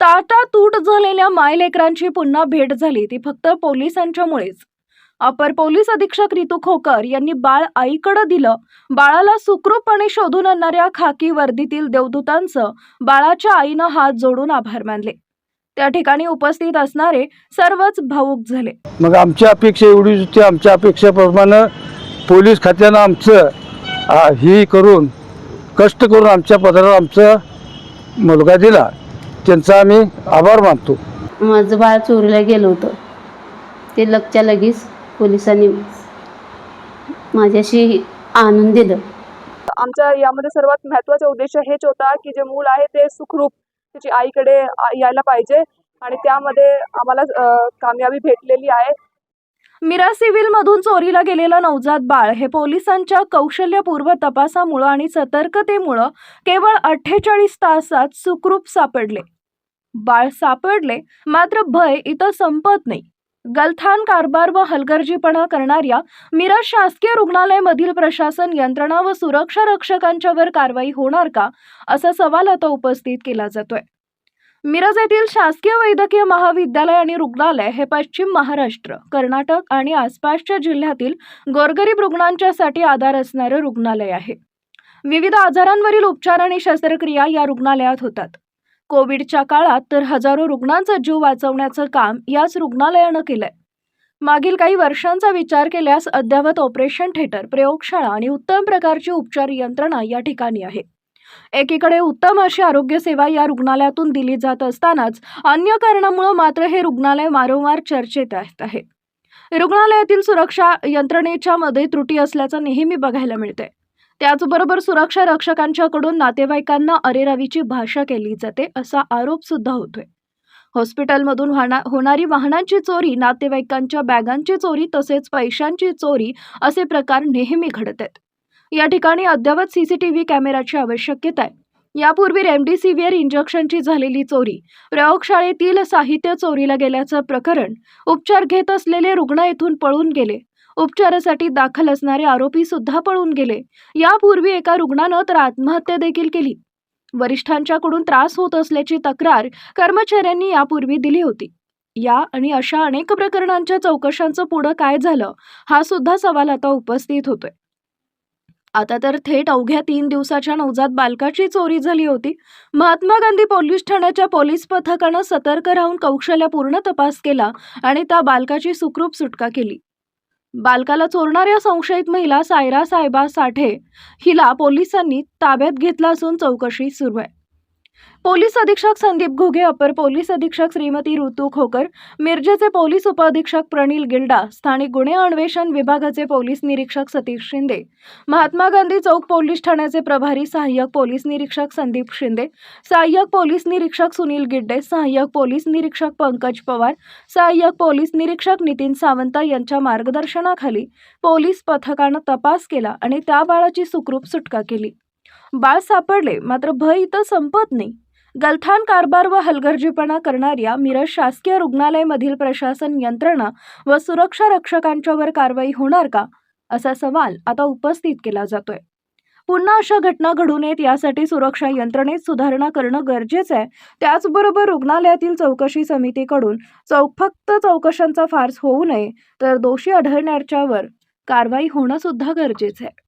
तूट झालेल्या मायलेकरांची पुन्हा भेट झाली. ती फक्त पोलिसांच्यामुळेच. अपर पोलीस अधीक्षक रितू खोकर यांनी बाळ आईकडे दिलं. बाळाला सुखरूपपणे शोधून आणणाऱ्या खाकी वर्दीतील देवदूतांचं बाळाच्या आईनं हात जोडून आभार मानले. त्या ठिकाणी उपस्थित असणारे सर्वच भावूक झाले. मग आमची अपेक्षा एवढीच होती. आमच्या अपेक्षेप्रमाणे पोलीस खात्यानं आमचं ही करून कष्ट करून आमच्या पदरावर आमचा मुलगा दिला. त्यांचा आम्ही आभार मानतो. माझं बाळ चोरीला गेलं होतं. ते लगच्या लगेच पोलिसांनी माझ्याशी आणून दिलं. आमचा यामध्ये सर्वात महत्त्वाचा उद्देश हेच होता की जे मूल आहे ते सुखरूप त्याची आईकडे यायला पाहिजे आणि त्यामध्ये आम्हाला कामयाबी भेटलेली आहे. मिरा सिव्हिल मधून चोरीला गेलेलं नवजात बाळ हे पोलिसांच्या कौशल्यपूर्व तपासामुळं आणि सतर्कतेमुळं केवळ अठ्ठेचाळीस तासात सुखरूप सापडले. बाळ सापडले मात्र भय इथं संपत नाही. गलथान कारभार व हलगर्जीपणा करणाऱ्या मिरज शासकीय रुग्णालयामधील प्रशासन यंत्रणा व सुरक्षा रक्षकांच्यावर कारवाई होणार का असा सवाल आता उपस्थित केला जातोय. मिरज येथील शासकीय वैद्यकीय महाविद्यालय आणि रुग्णालय हे पश्चिम महाराष्ट्र कर्नाटक आणि आसपासच्या जिल्ह्यातील गोरगरीब रुग्णांच्यासाठी आधार असणारं रुग्णालय आहे. विविध आजारांवरील उपचार आणि शस्त्रक्रिया या रुग्णालयात होतात. कोविडच्या काळात तर हजारो रुग्णांचा जीव वाचवण्याचं काम याच रुग्णालयानं केलंय. मागील काही वर्षांचा विचार केल्यास अद्ययावत ऑपरेशन थिएटर प्रयोगशाळा आणि उत्तम प्रकारची उपचार यंत्रणा या ठिकाणी आहे. एकीकडे उत्तम अशी आरोग्य सेवा या रुग्णालयातून दिली जात असतानाच अन्य कारणामुळे मात्र हे रुग्णालय वारंवार चर्चेत आहे. रुग्णालयातील सुरक्षा यंत्रणेच्या मध्ये त्रुटी असल्याचं नेहमी बघायला मिळते त्याचबरोबर सुरक्षा रक्षकांच्याकडून नातेवाईकांना अरेरावीची भाषा केली जाते असा आरोप सुद्धा होतोय. हॉस्पिटलमधून वाहना होणारी वाहनांची चोरी नातेवाईकांच्या बॅगांची चोरी तसेच पैशांची चोरी असे प्रकार नेहमी घडत आहेत. या ठिकाणी अद्ययावत सीसीटीव्ही कॅमेराची आवश्यकता आहे. यापूर्वी रेमडेसिव्हिअर इंजेक्शनची झालेली चोरी प्रयोगशाळेतील साहित्य चोरीला गेल्याचं प्रकरण उपचार घेत असलेले रुग्ण येथून पळून गेले उपचारासाठी दाखल असणारे आरोपी सुद्धा पळून गेले. यापूर्वी एका रुग्णानं तर आत्महत्या देखील केली. वरिष्ठांच्याकडून त्रास होत असल्याची तक्रार कर्मचाऱ्यांनी यापूर्वी दिली होती. या आणि अशा अनेक प्रकरणांच्या चौकशांचं पुढं काय झालं हा सुद्धा सवाल आता उपस्थित होतोय. आता तर थेट अवघ्या तीन दिवसाच्या नवजात बालकाची चोरी झाली होती. महात्मा गांधी पोलीस ठाण्याच्या पोलीस पथकानं सतर्क राहून कौशल्यापूर्ण तपास केला आणि त्या बालकाची सुखरूप सुटका केली. बालकाला चोरणाऱ्या संशयित महिला सायरा साहेबा साठे हिला पोलिसांनी ताब्यात घेतला असून चौकशी सुरू आहे. पोलीस अधीक्षक संदीप घोगे अपर पोलीस अधीक्षक श्रीमती ऋतू खोकर मिरजेचे पोलीस उपअधीक्षक प्रणील गिल्डा स्थानिक गुन्हे अन्वेषण विभागाचे पोलीस निरीक्षक सतीश शिंदे महात्मा गांधी चौक पोलीस ठाण्याचे प्रभारी सहाय्यक पोलीस निरीक्षक संदीप शिंदे सहाय्यक पोलीस निरीक्षक सुनील गिड्डे सहाय्यक पोलीस निरीक्षक पंकज पवार सहाय्यक पोलीस निरीक्षक नितीन सावंत यांच्या मार्गदर्शनाखाली पोलीस पथकानं तपास केला आणि त्या बाळाची सुखरूप सुटका केली. बाळ सापडले मात्र भय इथं संपत नाही. गलथान कारभार व हलगर्जीपणा करणाऱ्या मिरज शासकीय रुग्णालयमधील प्रशासन यंत्रणा व सुरक्षा रक्षकांच्यावर कारवाई होणार का असा सवाल आता उपस्थित केला जातोय. पुन्हा अशा घटना घडू नयेत यासाठी सुरक्षा यंत्रणेत सुधारणा करणं गरजेचं आहे त्याचबरोबर रुग्णालयातील चौकशी समितीकडून चौक फक्त चौकशांचा फार्स होऊ नये तर दोषी आढळण्याच्यावर कारवाई होणं सुद्धा गरजेचं आहे